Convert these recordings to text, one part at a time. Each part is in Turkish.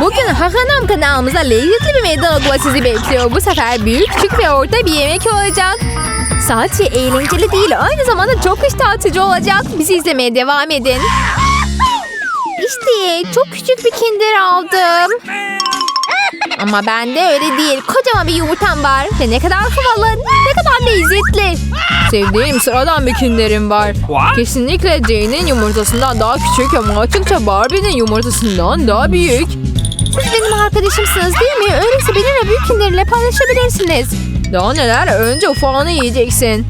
Bugün Hakanam kanalımızda lezzetli bir meydan okuma sizi bekliyor. Bu sefer büyük, küçük ve orta bir yemek olacak. Sadece eğlenceli değil, aynı zamanda çok iştah açıcı olacak. Bizi izlemeye devam edin. İşte çok küçük bir kinder aldım. Ama bende öyle değil. Kocaman bir yumurtam var. Ve ne kadar havalı, ne kadar lezzetli. Sevdiğim sıradan bir kinderim var. Kesinlikle Jane'in yumurtasından daha küçük ama açıkça Barbie'nin yumurtasından daha büyük. Siz benim arkadaşımsınız değil mi? Öyleyse benimle büyük kinderle paylaşabilirsiniz. Daha neler? Önce ufağını yiyeceksin.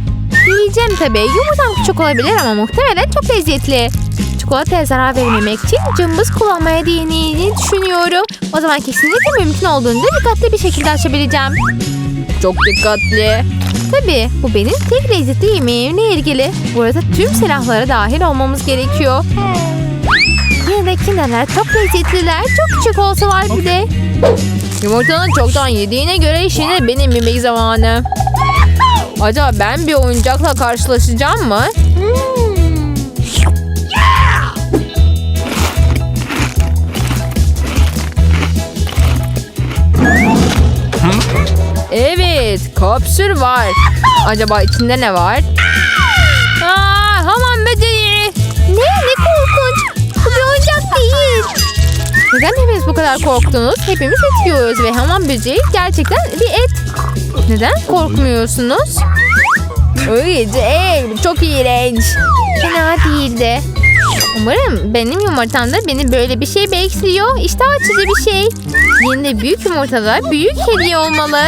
Yiyeceğim tabii. Yumurtam küçük olabilir ama muhtemelen çok lezzetli. Çikolataya zarar vermemek için cımbız kullanmaya değindiğini düşünüyorum. O zaman kesinlikle mümkün olduğunda dikkatli bir şekilde açabileceğim. Çok dikkatli. Tabii bu benim tek lezzetli yemeğimle ilgili. Burada tüm silahlara dahil olmamız gerekiyor. Yine de kinderler çok lezzetliler. Çok küçük olsalar bir de. Yumurtanın çoktan yediğine göre şimdi benim yemek zamanı. Acaba ben bir oyuncakla karşılaşacağım mı? Evet, kapsül var. Acaba içinde ne var? Aa, hamam böceği. Ne? Ne korkunç. Bu bir oyuncak değil. Neden hepiniz bu kadar korktunuz? Hepimiz et yiyoruz ve hamam böceği gerçekten bir et. Neden korkmuyorsunuz? Öyle değil. Çok iğrenç. Fena değildi. Umarım benim yumurtamda beni böyle bir şey bekliyor. İşte açıcı bir şey. Yine büyük yumurtalar büyük hediye olmalı.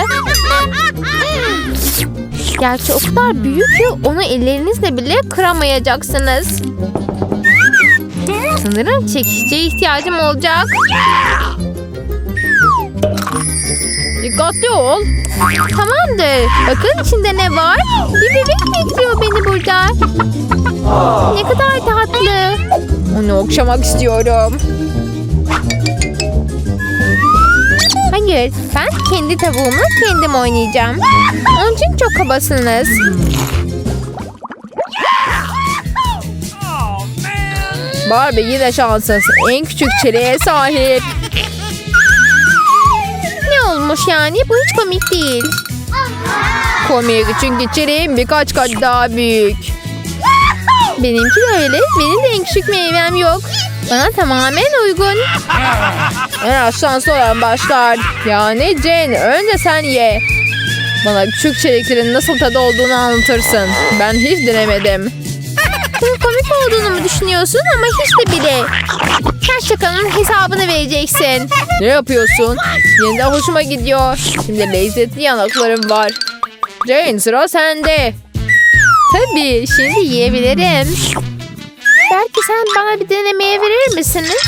Gerçi o kadar büyük ki onu ellerinizle bile kıramayacaksınız. Sanırım çekişçiye ihtiyacım olacak. Dikkatli ol. Tamamdır. Bakın içinde ne var? Bir bebek bekliyor beni burada. Ne kadar tatlı. Onu okşamak istiyorum. Hayır, ben kendi tavuğumu kendim oynayacağım. Onun için çok kabasınız. Barbie yine şanssız. En küçük çileğe sahip. Ne olmuş yani? Bu hiç komik değil. Komik çünkü çileğim birkaç kat daha büyük. Benimki de öyle. Benim de en küçük meyvem yok. Bana tamamen uygun. En az şanslı olan başlar. Yani Jane önce sen ye. Bana küçük çeliklerin nasıl tadı olduğunu anlatırsın. Ben hiç denemedim. Bunun komik olduğunu mu düşünüyorsun ama hiç de bile. Her şakanın hesabını vereceksin. Ne yapıyorsun? Yeniden hoşuma gidiyor. Şimdi lezzetli yanaklarım var. Jane sıra sende. Tabii şimdi yiyebilirim. Belki sen bana bir denemeye verir misiniz?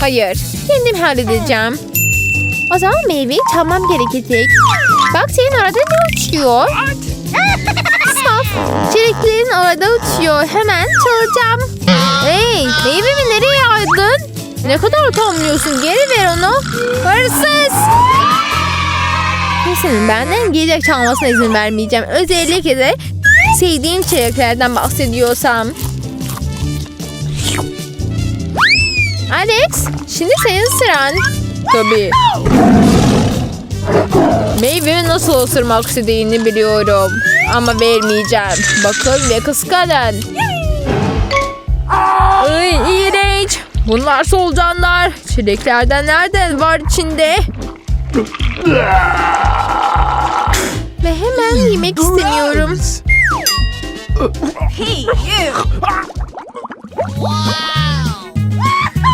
Hayır. Kendim halledeceğim. O zaman meyveyi çalmam gerekecek. Bak senin orada ne uçuyor? Saf. Çileklerin orada uçuyor. Hemen çalacağım. Hey meyvemi nereye aldın? Ne kadar utanmıyorsun. Geri ver onu. Hırsız. Kimsenin benden gelecek çalmasına izin vermeyeceğim. Özellikle de sevdiğim çileklerden bahsediyorsam. Alex, şimdi senin sıran. Tabii. Meyvemi nasıl ısırmak istediğini biliyorum. Ama vermeyeceğim. Bakın ve kıskanın. Ay, iğrenç. Bunlar solucanlar. Çileklerden nereden var içinde? Ve hemen yemek istemiyorum.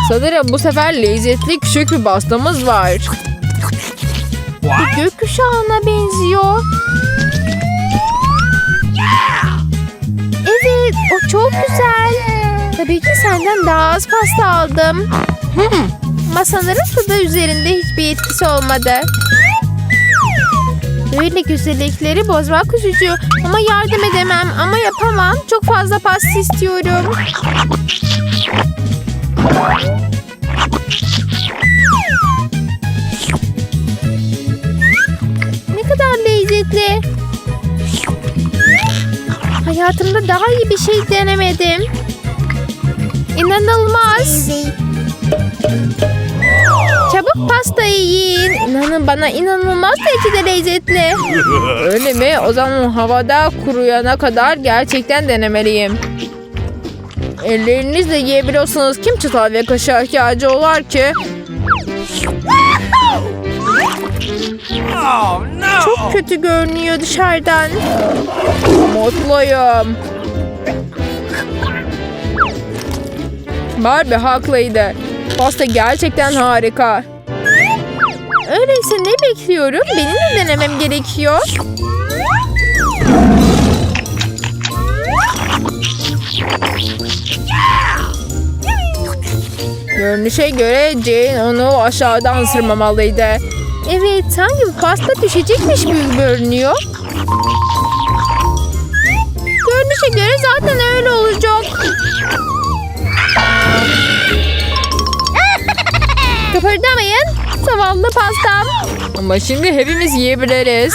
Sanırım bu sefer lezzetli küçük bir pastamız var. Bir gökkuşağına benziyor. Evet, o çok güzel. Tabii ki senden daha az pasta aldım. Ama sanırım tadı üzerinde hiçbir etkisi olmadı. Böyle güzellikleri bozmak üzücü. Ama yardım edemem. Ama yapamam. Çok fazla pasta istiyorum. Hayatımda daha iyi bir şey denemedim. İnanılmaz. pastayı yiyin. İnanın bana inanılmaz derecede lezzetli. Öyle mi? O zaman havada kuruyana kadar gerçekten denemeliyim. Ellerinizle yiyebiliyorsunuz. Kim çatal ve kaşığa ihtiyacı olar ki? Çok kötü görünüyor dışarıdan. Mutluyum. Barbie haklıydı. Pasta gerçekten harika. Öyleyse ne bekliyorum? Benim de denemem gerekiyor. Görünüşe göre Jane onu aşağıdan ısırmamalıydı. Evet, sanki pasta düşecekmiş gibi görünüyor. Görünüşe göre zaten öyle olacak. Kıpırdamayın. Zavallı pastam. Ama şimdi hepimiz yiyebiliriz.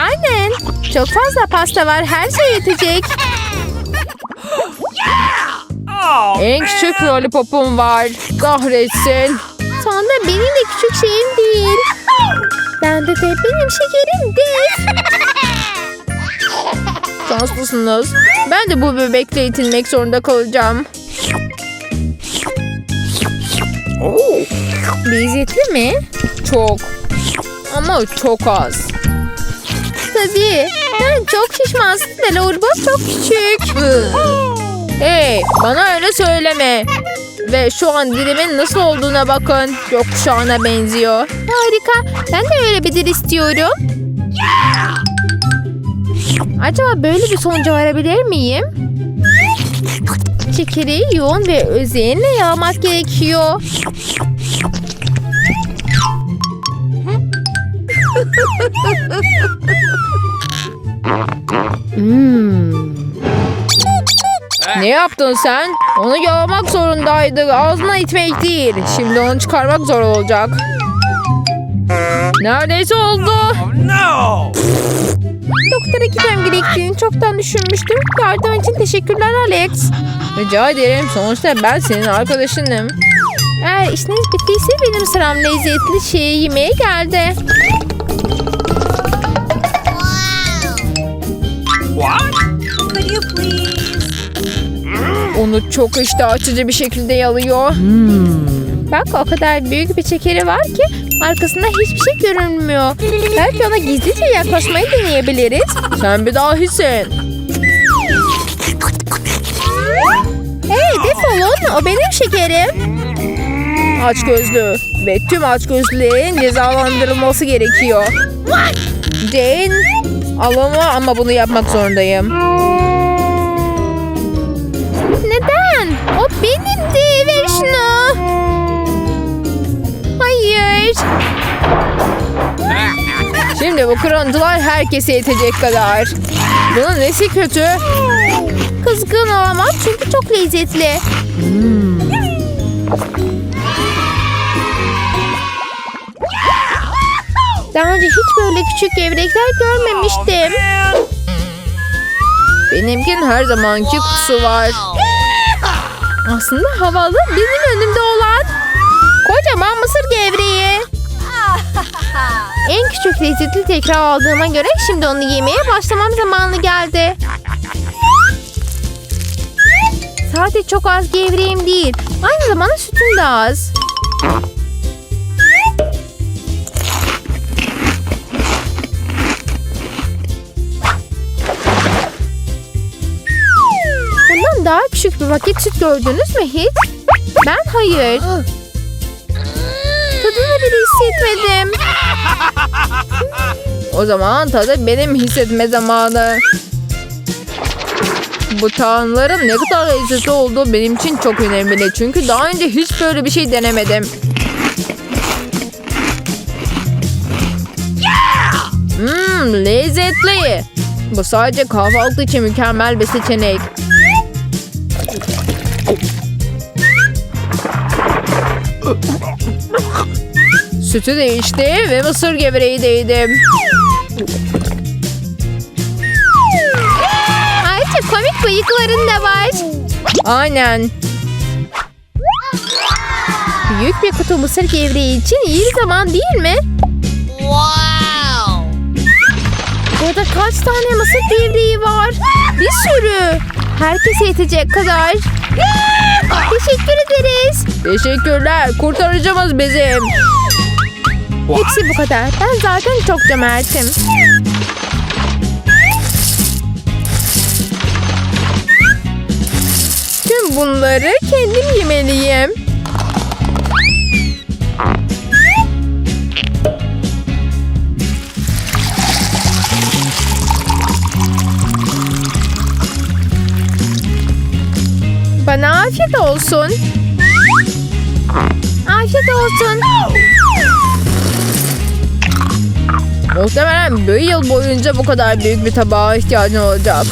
Aynen. Çok fazla pasta var. Her şey yetecek. En küçük lollipopum var. Kahretsin. Sonra benim de küçük şeyim değil. Ben de de benim şekerim değil. Şanslısınız. Ben de bu bebekle itilmek zorunda kalacağım. Oo, lezzetli mi? Çok. Ama çok az. Tabii. Ben çok şişmansın ve lollipop çok küçük. Hey bana öyle söyleme. Ve şu an dilimin nasıl olduğuna bakın. Gökkuşağına benziyor. Harika. Ben de öyle bir dil istiyorum. Acaba böyle bir sonuca varabilir miyim? Şekeri yoğun ve özenle yağmak gerekiyor. Hmm. Ne yaptın sen? Onu yalamak zorundaydı. Ağzına itmek değil. Şimdi onu çıkarmak zor olacak. Neredeyse oldu. oh no! Doktora gitmem gerektiğini çoktan düşünmüştüm. Yardım için teşekkürler Alex. Rica ederim. Sonuçta ben senin arkadaşınım. Eğer işiniz bittiyse benim sıram lezzetli şeyi yemeye geldi. Onu çok iştah açıcı bir şekilde yalıyor. Bak o kadar büyük bir çekeri var ki arkasında hiçbir şey görünmüyor. Belki ona gizlice yaklaşmayı deneyebiliriz. Sen bir dahisin. Hey defolun o benim şekerim. Aç gözlü ve tüm aç gözlülerin cezalandırılması gerekiyor. Jane alama ama bunu yapmak zorundayım. Hayır. Şimdi bu kırıntılar herkese yetecek kadar. Bunun nesi kötü? Kızgın olamam çünkü çok lezzetli. Daha önce hiç böyle küçük gevrekler görmemiştim. Benimkin her zamanki kutusu var. Aslında havalı benim önümde olan kocaman mısır gevreği. En küçük lezzetli tekrar aldığıma göre şimdi onu yemeye başlamam zamanı geldi. Sadece çok az gevreğim değil. Aynı zamanda sütüm de az. Bundan daha küçük bir paket süt gördünüz mü hiç? Ben hayır. Hissetmedim. O zaman tadı benim hissetme zamanı. Bu tahanların ne kadar lezzetli olduğu benim için çok önemli. Çünkü daha önce hiç böyle bir şey denemedim. Mmm lezzetli. Bu sadece kahvaltı için mükemmel bir seçenek. Sütü de içtim ve mısır gevreği de yedim. Ayrıca komik bıyıkların da var. Aynen. Büyük bir kutu mısır gevreği için iyi zaman değil mi? Burada kaç tane mısır gevreği var? Bir sürü. Herkese yetecek kadar. Teşekkür ederiz. Teşekkürler. Kurtarıcımız bizim. Hepsi bu kadar. Ben zaten çok cömertim. Tüm bunları kendim yemeliyim. Bana afiyet olsun. Afiyet olsun. Muhtemelen bir yıl boyunca bu kadar büyük bir tabağa ihtiyacın olacak.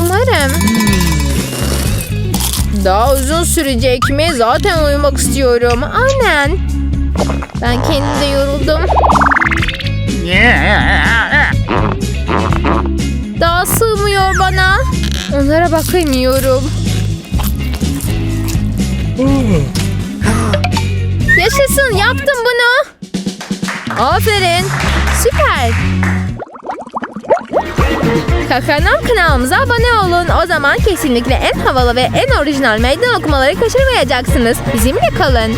Umarım. Daha uzun sürecek mi? Zaten uyumak istiyorum. Aynen. Ben kendim de yoruldum. Daha sığmıyor bana. Onlara bakamıyorum. Yaşasın yaptım bunu. Aferin. Süper. Kakanam kanalımıza abone olun. O zaman kesinlikle en havalı ve en orijinal meydan okumaları kaçırmayacaksınız. Bizimle kalın.